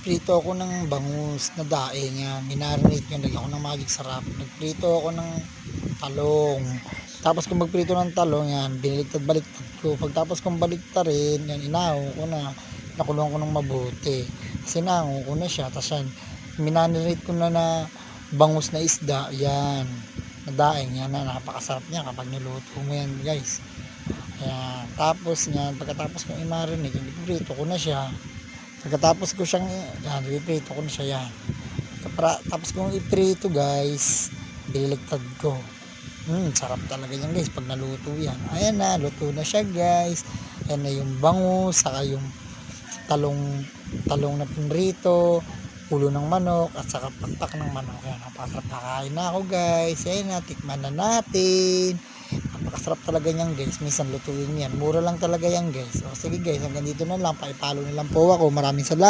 nagprito ako ng bangus na daing yan. Minarinate yun. Lagyan ko ng magic sarap. Nagprito ako ng talong. Tapos kung magprito ng talong yan, biniligtad-baliktad ko. Pagtapos kong baliktarin, yan, inaho ko na. Nakulong ko ng mabuti. Kasi naho ko na siya. Tapos yan, minarinate ko na na bangus na isda. Yan. Na daing yan na napakasarap niya kapag niluto mo yan guys. Ayan. Tapos yan, pagkatapos kong i-marinate, ipiprito ko na siya. Pagkatapos ko siyang, yan, ipiprito ko na siya yan. Para, tapos kong iprito guys, bililigtad ko. Hmm, sarap talaga yan guys pag naluto yan. Ayan na, luto na siya guys. Ayan na yung bangus, saka yung talong, talong na pinrito, ulo ng manok, at saka pakpak ng manok. Ayan, napakasarap na kain na ako guys. Ayan na, tikman na natin. Napakasarap talaga niyan guys. Minsan lutuin yan. Mura lang talaga yan guys. O sige guys, hanggang dito na lang. Paipalo na lang po ako. Maraming salamat.